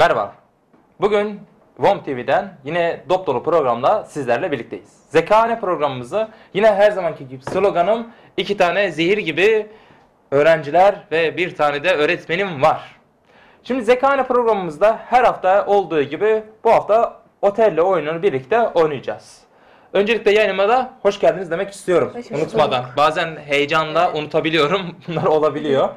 Merhaba. Bugün VOM TV'den yine dop dolu programla sizlerle birlikteyiz. Zekane programımızı yine her zamanki gibi sloganım iki tane zehir gibi öğrenciler ve bir tane de öğretmenim var. Şimdi Zekane programımızda her hafta olduğu gibi bu hafta Otello oyununu birlikte oynayacağız. Öncelikle yayınıma da hoş geldiniz demek istiyorum. Hoş bulduk. Unutmadan. Bazen heyecanla unutabiliyorum. Bunlar olabiliyor.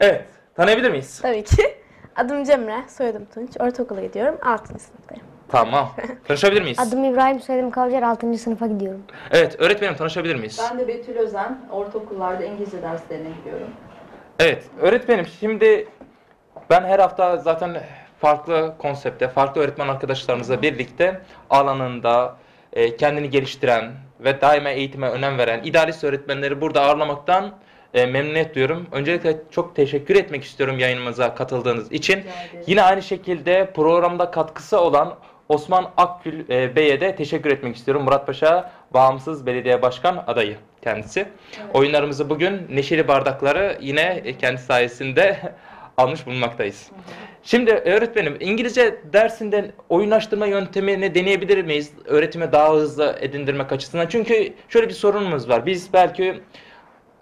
Evet. Tanıyabilir miyiz? Tabii ki. Adım Cemre, soyadım Tunç. Ortaokula gidiyorum. 6. sınıftayım. Tamam. Tanışabilir miyiz? Adım İbrahim, soyadım Kavcar, 6. sınıfa gidiyorum. Evet, öğretmenim tanışabilir miyiz? Ben de Betül Özen, ortaokullarda İngilizce derslerine gidiyorum. Evet, öğretmenim şimdi ben her hafta zaten farklı konsepte, farklı öğretmen arkadaşlarımızla birlikte alanında e, kendini geliştiren ve daima eğitime önem veren idealist öğretmenleri burada ağırlamaktan e, memnuniyet duyuyorum. Öncelikle çok teşekkür etmek istiyorum yayınımıza katıldığınız için. Yine aynı şekilde programda katkısı olan Osman Akgül e, Bey'e de teşekkür etmek istiyorum. Muratpaşa Bağımsız Belediye Başkan adayı kendisi. Oyunlarımızı bugün Neşeli Bardakları yine kendi sayesinde almış bulunmaktayız. Şimdi öğretmenim İngilizce dersinden oyunlaştırma yöntemini deneyebilir miyiz? Öğretime daha hızlı edindirmek açısından. Çünkü şöyle bir sorunumuz var. Biz belki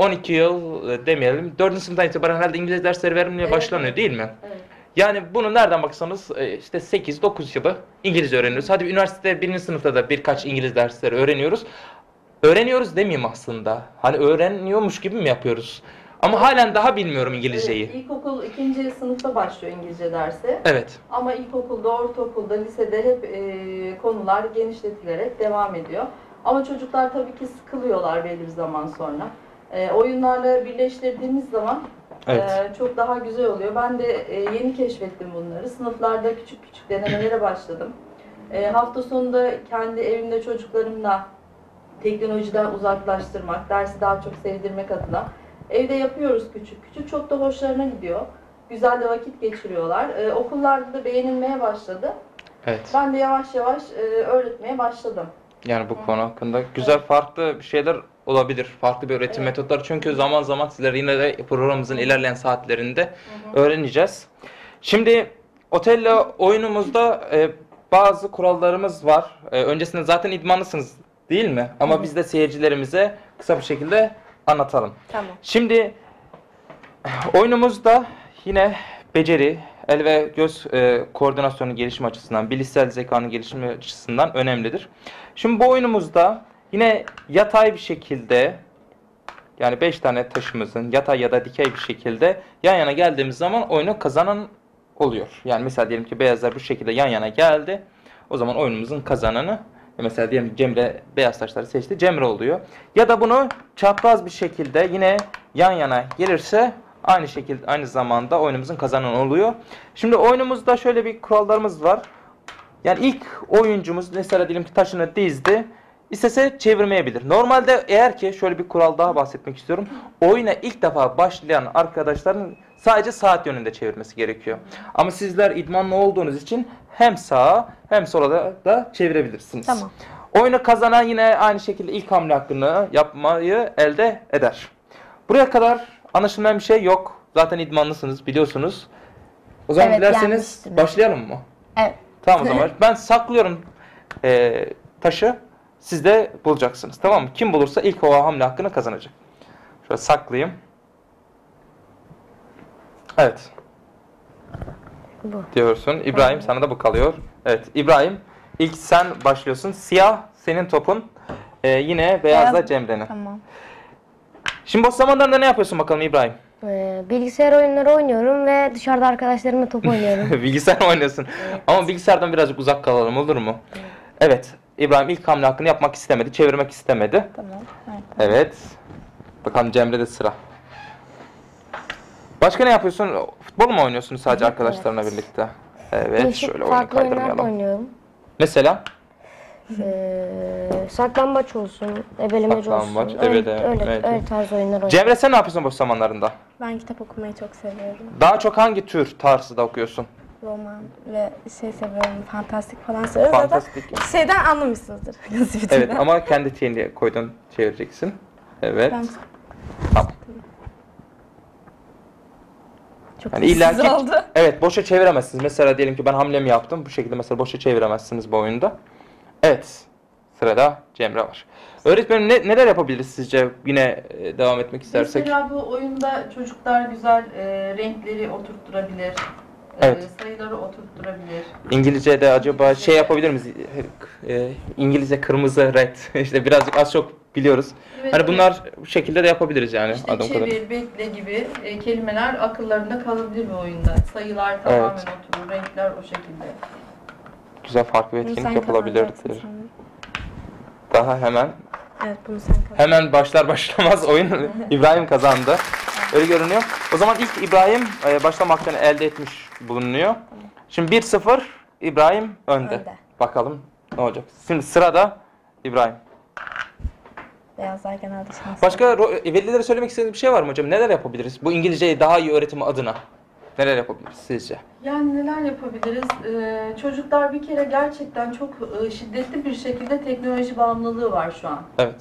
12 yıl e, demeyelim 4. sınıftan itibaren herhalde İngilizce dersleri verilmeye Evet, başlanıyor değil mi? Evet. Yani bunu nereden baksanız e, işte 8-9 yılı İngilizce öğreniyoruz. Hadi üniversite 1. sınıfta da birkaç İngiliz dersleri öğreniyoruz. Öğreniyoruz demeyeyim aslında. Hani öğreniyormuş gibi mi yapıyoruz? Ama halen daha bilmiyorum İngilizceyi. Evet, ilkokul ikinci sınıfta başlıyor İngilizce dersi. Evet. Ama ilkokulda, ortaokulda, lisede hep e, konular genişletilerek devam ediyor. Ama çocuklar tabii ki sıkılıyorlar belli bir zaman sonra. E, oyunlarla birleştirdiğimiz zaman Evet. e, çok daha güzel oluyor. Ben de e, yeni keşfettim bunları. Sınıflarda küçük küçük denemelere başladım. E, hafta sonunda kendi evimde çocuklarımla teknolojiden uzaklaştırmak, dersi daha çok sevdirmek adına evde yapıyoruz küçük küçük. Çok da hoşlarına gidiyor. Güzel de vakit geçiriyorlar. E, okullarda da beğenilmeye başladı. Evet. Ben de yavaş yavaş e, öğretmeye başladım. Yani bu konu hakkında güzel farklı bir şeyler olabilir. Farklı bir öğretim Evet. metotları. Çünkü zaman zaman sizler yine de programımızın ilerleyen saatlerinde öğreneceğiz. Şimdi Otello oyunumuzda e, bazı kurallarımız var. E, öncesinde zaten idmanlısınız değil mi? Ama biz de seyircilerimize kısa bir şekilde anlatalım. Tamam. Şimdi oyunumuzda yine beceri, el ve göz e, koordinasyonu gelişimi açısından, bilişsel zekanın gelişimi açısından önemlidir. Şimdi bu oyunumuzda yine yatay bir şekilde yani 5 tane taşımızın yatay ya da dikey bir şekilde yan yana geldiğimiz zaman oyunu kazanan oluyor. Yani mesela diyelim ki beyazlar bu şekilde yan yana geldi. O zaman oyunumuzun kazananı e mesela diyelim Cemre beyaz taşları seçti. Cemre oluyor. Ya da bunu çapraz bir şekilde yine yan yana gelirse aynı şekilde aynı zamanda oyunumuzun kazananı oluyor. Şimdi oyunumuzda şöyle bir kurallarımız var. Yani ilk oyuncumuz mesela diyelim ki taşını dizdi. İstese çevirmeyebilir. Normalde eğer ki şöyle bir kural daha bahsetmek istiyorum. Oyuna ilk defa başlayan arkadaşların sadece saat yönünde çevirmesi gerekiyor. Ama sizler idmanlı olduğunuz için hem sağa hem sola da, da çevirebilirsiniz. Tamam. Oyunu kazanan yine aynı şekilde ilk hamle hakkını yapmayı elde eder. Buraya kadar anlaşılmayan bir şey yok. Zaten idmanlısınız biliyorsunuz. O zaman Evet, dilerseniz başlayalım mı? Evet. Tamam o zaman. Ben saklıyorum eee, taşı. Siz de bulacaksınız. Tamam mı? Kim bulursa ilk o hamle hakkını kazanacak. Şöyle saklayayım. Evet. Bu. Diyorsun. İbrahim sana da bu kalıyor. Evet. İbrahim ilk sen başlıyorsun. Siyah senin topun. Eee, yine beyaz da. Cemre'nin. Tamam. Şimdi boş zamanlarında ne yapıyorsun bakalım İbrahim? Ee, bilgisayar oyunları oynuyorum ve dışarıda arkadaşlarımla top oynuyorum. Bilgisayar oynuyorsun? Ama bilgisayardan birazcık uzak kalalım olur mu? Evet. İbrahim ilk hamle hakkını yapmak istemedi. Çevirmek istemedi. Tamam. Evet. Evet. Bakalım Cemre'de sıra. Başka ne yapıyorsun? Futbol mu oynuyorsun sadece Evet, arkadaşlarına birlikte? Evet. Değişik şöyle oyunu farklı oyunlar da kaydırmayalım. oynuyorum. Mesela? Ee, saklambaç olsun, ebelemeci Saklambaç, olsun. Öyle, ebele- öyle, evet. öyle tarz oyunlar oynuyorum. Cemre sen ne yapıyorsun boş zamanlarında? Ben kitap okumayı çok seviyorum. Daha çok hangi tür tarzı da okuyorsun? Roman ve şey seviyorum, fantastik falan seviyorum. Fantastik. Zaten şeyden anlamışsınızdır. Evet ama kendi şeyini koydun çevireceksin. Evet. Ben Tamam. Çok Yani yani illaki- oldu. Evet boşa çeviremezsiniz. Mesela diyelim ki ben hamlemi yaptım. Bu şekilde mesela boşa çeviremezsiniz bu oyunda. Evet. Sırada Cemre var. Öğretmenim ne, neler yapabiliriz sizce? Yine e, devam etmek istersek. Mesela bu oyunda çocuklar güzel e, renkleri oturtturabilir. Evet. sayıları oturtturabilir. İngilizce'de acaba şey yapabilir miyiz? E, İngilizce kırmızı, red. işte birazcık az çok biliyoruz. Evet, Hani bunlar bu şekilde de yapabiliriz yani. İşte adım kadar. çevir, bekle gibi e, kelimeler akıllarında kalabilir bir oyunda. Sayılar tamamen Evet. oturur, renkler o şekilde. Güzel farklı bir Bunu etkinlik sen yapılabilir. kazanacaksın sanırım. Daha hemen Evet bunu sen kazan. Hemen başlar başlamaz oyun İbrahim kazandı. Öyle görünüyor. O zaman ilk İbrahim e, başlama hakkını elde etmiş bulunuyor. Şimdi 1-0 İbrahim önde. Önde. Bakalım ne olacak. Şimdi sırada İbrahim. Beyazlar genelde şanslı. Başka e, velilere söylemek istediğiniz bir şey var mı hocam? Neler yapabiliriz? Bu İngilizceyi daha iyi öğretimi adına. Neler yapabiliriz sizce? Yani neler yapabiliriz? Ee, çocuklar bir kere gerçekten çok e, şiddetli bir şekilde teknoloji bağımlılığı var şu an. Evet.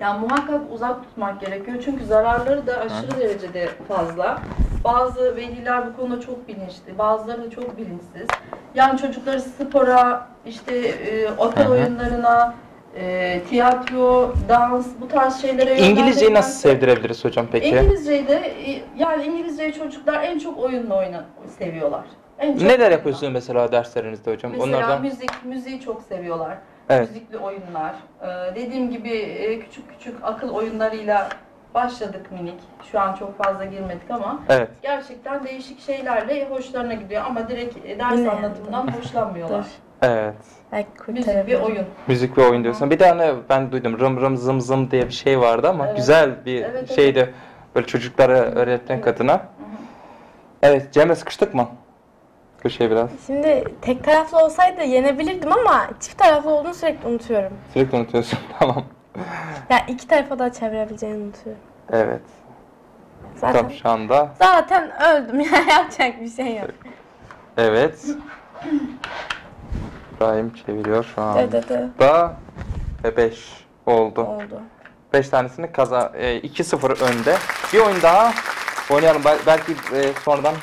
Yani muhakkak uzak tutmak gerekiyor çünkü zararları da aşırı derecede fazla. Bazı veliler bu konuda çok bilinçli, bazıları da çok bilinçsiz. Yani çocukları spora, işte e, akıl Hı oyunlarına, e, tiyatro, dans bu tarz şeylere İngilizceyi nasıl sevdirebiliriz hocam peki? İngilizceyi de yani İngilizceyi çocuklar en çok oyunla oyna seviyorlar. En çok Neler oyunla. yapıyorsunuz mesela derslerinizde hocam? Mesela Onlardan müzik, müziği çok seviyorlar. Evet. Müzikli oyunlar. Ee, dediğim gibi e, küçük küçük akıl oyunlarıyla başladık minik. Şu an çok fazla girmedik ama Evet. gerçekten değişik şeylerle hoşlarına gidiyor ama direkt e, ders anlatımından hoşlanmıyorlar. Evet. Belki Müzik kurtarabilir. bir oyun. Müzik ve oyun diyorsun. Bir tane ben duydum rım rım zım zım diye bir şey vardı ama Evet. güzel bir Evet, evet. şeydi. Böyle çocuklara öğretmek Evet. adına. Evet Cemre sıkıştık mı? Bu şey biraz. Şimdi tek taraflı olsaydı yenebilirdim ama çift taraflı olduğunu sürekli unutuyorum. Sürekli unutuyorsun. tamam. Ya iki tarafa da çevirebileceğini unutuyorum. Evet. Zaten Tamam şu anda. zaten öldüm ya yapacak bir şey yok. Evet. İbrahim çeviriyor şu Dı dı dı. anda. Ve 5 oldu. Oldu. 5 tanesini kaza e, 2-0 önde. Bir oyun daha oynayalım. Bel- belki e, sonradan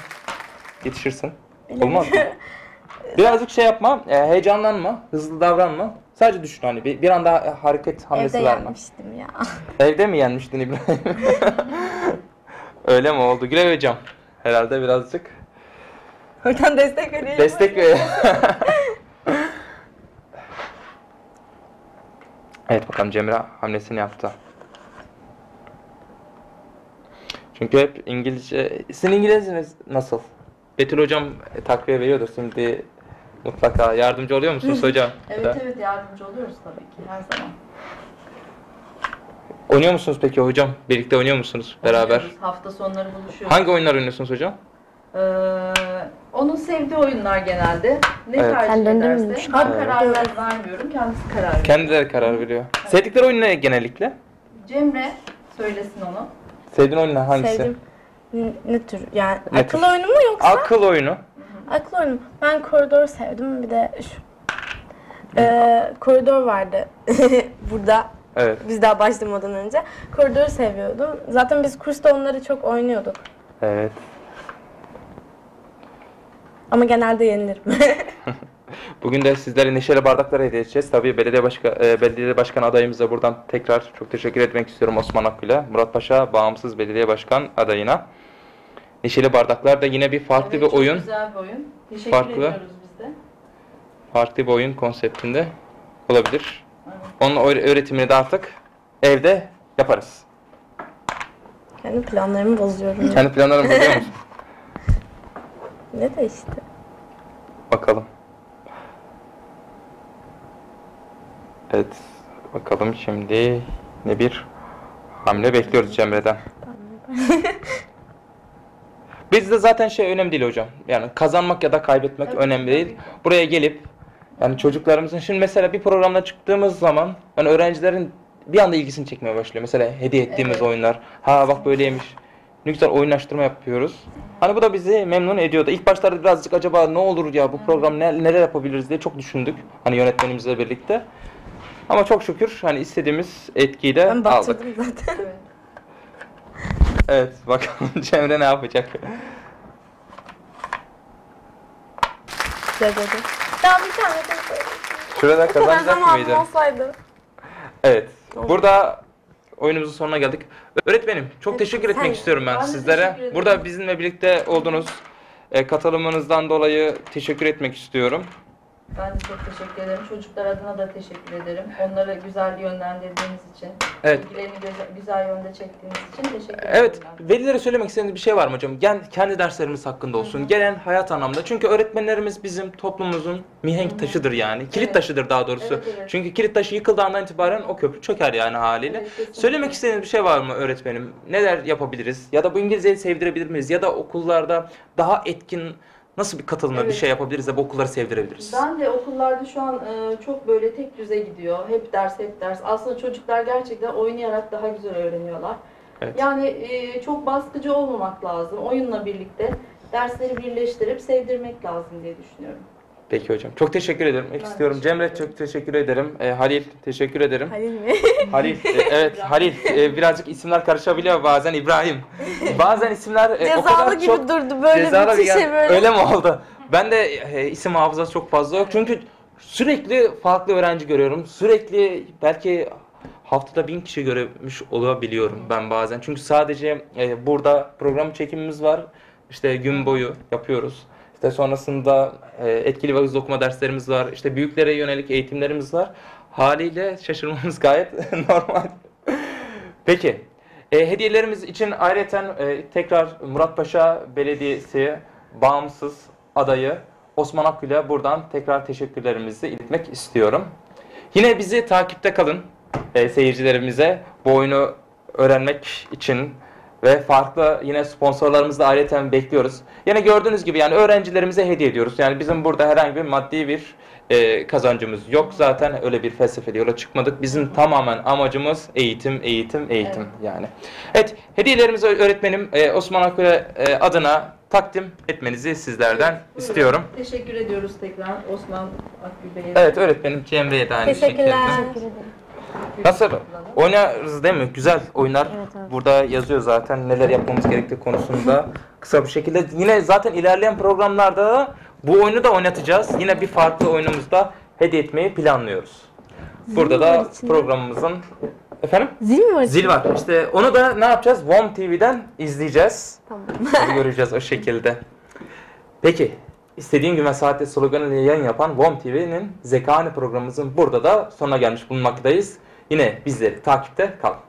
yetişirsin. Olmaz mı? Birazcık şey yapma, e, heyecanlanma, hızlı davranma. Sadece düşün hani bir, bir anda hareket hamlesi Evde verme. yenmiştim ya. Evde mi yenmiştin İbrahim? Öyle mi oldu? Güle hocam. Herhalde birazcık Oradan destek vereyim. destek ve... evet bakalım Cemre hamlesini yaptı. Çünkü hep İngilizce... Sizin İngilizceniz nasıl? Betül hocam e, takviye veriyordur şimdi mutlaka. Yardımcı oluyor musunuz hocam? Evet evet yardımcı oluyoruz tabii ki her zaman. Oynuyor musunuz peki hocam? Birlikte oynuyor musunuz beraber? Oynuyoruz, Hafta sonları buluşuyoruz. Hangi oyunlar oynuyorsunuz hocam? Ee, onun sevdiği oyunlar genelde. Ne Evet. tercih mü? ederse. Ben Evet. karar ver- vermiyorum, kendisi karar veriyor. Kendileri karar veriyor. Sevdikleri oyun ne genellikle? Cemre söylesin onu. Sevdiğin oyun ne? Hangisi? Sevdim. N- Ne tür? Yani Ne akıl tür? oyunu mu yoksa? Akıl oyunu. akıl oyunu. Ben koridoru sevdim. Bir de şu. Ee, koridor vardı burada. Evet. Biz daha başlamadan önce. Koridoru seviyordum. Zaten biz kursta onları çok oynuyorduk. Evet. Ama genelde yenilirim. Bugün de sizlere neşeli bardaklar hediye edeceğiz. Tabii belediye başka e, belediye başkan adayımıza buradan tekrar çok teşekkür etmek istiyorum Osman Akgül'e. Murat Paşa bağımsız belediye başkan adayına. Neşeli bardaklar da yine bir farklı Evet, bir çok oyun, güzel bir oyun. Teşekkür Farklı. ediyoruz biz de. farklı bir oyun konseptinde olabilir. Evet. Onun öğ- öğretimini de artık evde yaparız. Kendi planlarımı bozuyorum. Kendi planlarını biliyor musun? ne de işte. Bakalım. Evet. Bakalım şimdi ne bir hamle bekliyoruz Cemre'den. Bizde zaten şey önemli değil hocam. Yani kazanmak ya da kaybetmek Tabii, önemli değil. tabii. Buraya gelip yani çocuklarımızın şimdi mesela bir programda çıktığımız zaman hani öğrencilerin bir anda ilgisini çekmeye başlıyor. Mesela hediye ettiğimiz Evet. oyunlar. Ha bak böyleymiş. Ne güzel oyunlaştırma yapıyoruz. Hani bu da bizi memnun ediyordu. İlk başlarda birazcık acaba ne olur ya bu program ne, neler yapabiliriz diye çok düşündük. Hani yönetmenimizle birlikte. Ama çok şükür hani istediğimiz etkiyi de Ben aldık. batırdım zaten. Evet bakalım Cemre ne yapacak? Güzel. Daha bir tane de Şurada Bu kadar kazanacak mıydı? olsaydı. Evet. Burada oyunumuzun sonuna geldik. Öğretmenim çok teşekkür sen- etmek istiyorum ben, sizlere. Burada bizimle birlikte olduğunuz e, katılımınızdan dolayı teşekkür etmek istiyorum. Ben de çok teşekkür ederim. Çocuklar adına da teşekkür ederim. Onları güzel yönlendirdiğiniz için, Evet. ilgilerini güzel, güzel yönde çektiğiniz için teşekkür ederim. Evet, ben. velilere söylemek istediğiniz bir şey var mı hocam? Gen, kendi derslerimiz hakkında olsun, genel hayat anlamda. Çünkü öğretmenlerimiz bizim toplumumuzun mihenk taşıdır yani. Kilit Evet. taşıdır daha doğrusu. Evet, evet. Çünkü kilit taşı yıkıldığı andan itibaren o köprü çöker yani haliyle. Evet, kesinlikle. Söylemek istediğiniz bir şey var mı öğretmenim? Neler yapabiliriz? Ya da bu İngilizceyi sevdirebilir miyiz? Ya da okullarda daha etkin nasıl bir katılımla bir Evet. şey yapabiliriz de bu okulları sevdirebiliriz? Ben de okullarda şu an e, çok böyle tek düze gidiyor. Hep ders, hep ders. Aslında çocuklar gerçekten oynayarak daha güzel öğreniyorlar. Evet. Yani e, çok baskıcı olmamak lazım. Oyunla birlikte dersleri birleştirip sevdirmek lazım diye düşünüyorum. Peki hocam. Çok teşekkür ederim. Ben istiyorum. Cemre çok teşekkür ederim. Ee, Halil teşekkür ederim. Halil mi? Halil, e, evet Halil. E, birazcık isimler karışabiliyor bazen İbrahim. Bazen isimler e, o Cezalı kadar gibi çok durdu böyle cezalı yani, şey böyle. Öyle mi oldu? Ben de e, isim hafızası çok fazla yok. Çünkü sürekli farklı öğrenci görüyorum. Sürekli belki haftada bin kişi görmüş olabiliyorum ben bazen. Çünkü sadece e, burada program çekimimiz var. İşte gün boyu yapıyoruz. İşte sonrasında e, etkili hızlı okuma derslerimiz var. İşte büyüklere yönelik eğitimlerimiz var. Haliyle şaşırmamız gayet normal. Peki. E, hediyelerimiz için ayrıca e, tekrar Muratpaşa Belediyesi bağımsız adayı Osman Akgül'e buradan tekrar teşekkürlerimizi iletmek istiyorum. Yine bizi takipte kalın e, seyircilerimize bu oyunu öğrenmek için ve farklı yine sponsorlarımızı da ayrıca bekliyoruz. Yine gördüğünüz gibi yani öğrencilerimize hediye ediyoruz. Yani bizim burada herhangi bir maddi bir e, kazancımız yok zaten öyle bir felsefeli yola çıkmadık. Bizim tamamen amacımız eğitim, eğitim, eğitim Evet. yani. Evet hediyelerimizi öğretmenim e, Osman Akgül'e e, adına takdim etmenizi sizlerden Buyurun. istiyorum. Teşekkür ediyoruz tekrar Osman Akgül Bey'e. Evet öğretmenim Cemre'ye de aynı Teşekkürler. şekilde. Teşekkür ederim. Nasıl? Oynarız değil mi? Güzel oyunlar. Evet, evet. Burada yazıyor zaten neler yapmamız gerektiği konusunda. Kısa bir şekilde. Yine zaten ilerleyen programlarda da bu oyunu da oynatacağız. Yine bir farklı oyunumuzda hediye etmeyi planlıyoruz. Burada da programımızın efendim Zil mi var? zil var. İşte onu da ne yapacağız? WOM TV'den izleyeceğiz. Tamam. Göreceğiz o şekilde. Peki. İstediğin gün ve saatte sloganıyla yayın yapan WOM TV'nin Zekani programımızın burada da sonuna gelmiş bulunmaktayız. Yine bizleri takipte kalın.